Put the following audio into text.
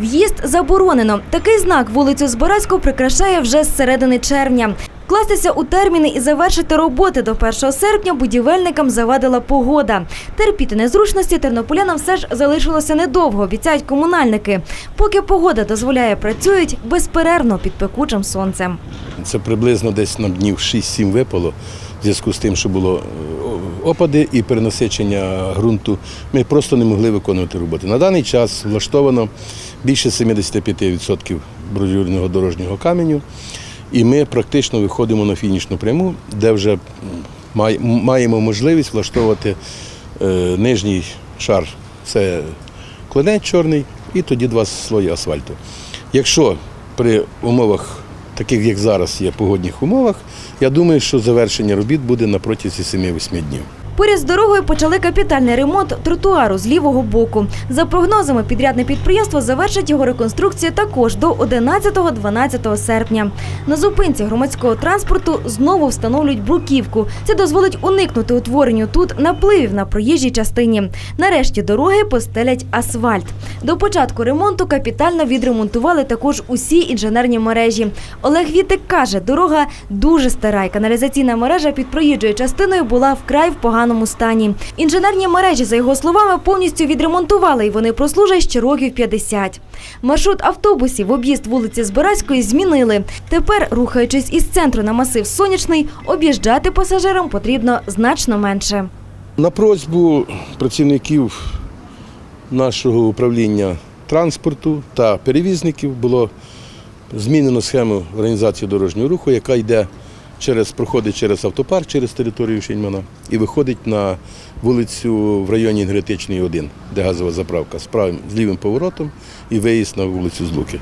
В'їзд заборонено. Такий знак вулицю Збаразьку прикрашає вже з середини червня. Вкластися у терміни і завершити роботи до 1 серпня будівельникам завадила погода. Терпіти незручності тернополянам все ж залишилося недовго, обіцяють комунальники. Поки погода дозволяє, працюють безперервно під пекучим сонцем. Це приблизно десь нам днів 6-7 випало в зв'язку з тим, що було е, опади і перенасичення ґрунту. Ми просто не могли виконувати роботи. На даний час влаштовано більше 75% бордюрного дорожнього каменю, і ми практично виходимо на фінішну пряму, де вже маємо можливість влаштовувати е, нижній шар. Це клинець чорний і тоді два слої асфальту. Якщо при умовах, таких як зараз є погодних умовах, я думаю, що завершення робіт буде на протязі 7-8 днів. Поряд з дорогою почали капітальний ремонт тротуару з лівого боку. За прогнозами, підрядне підприємство завершить його реконструкцію також до 11-12 серпня. На зупинці громадського транспорту знову встановлюють бруківку. Це дозволить уникнути утворенню тут напливів на проїжджій частині. Нарешті дороги постелять асфальт. До початку ремонту капітально відремонтували також усі інженерні мережі. Олег Вітик каже, дорога дуже стара, і каналізаційна мережа під проїжджою частиною була вкрай в поганому стані. Інженерні мережі, за його словами, повністю відремонтували, і вони прослужать ще років 50. Маршрут автобусів в об'їзд вулиці Збиразької змінили. Тепер, рухаючись із центру на масив Сонячний, об'їжджати пасажирам потрібно значно менше. На просьбу працівників нашого управління транспорту та перевізників було змінено схему організації дорожнього руху, яка йде через, проходить через автопарк, через територію Шеньмана і виходить на вулицю в районі Інгретичної, 1, де газова заправка, з правим з лівим поворотом і виїзд на вулицю Злуки.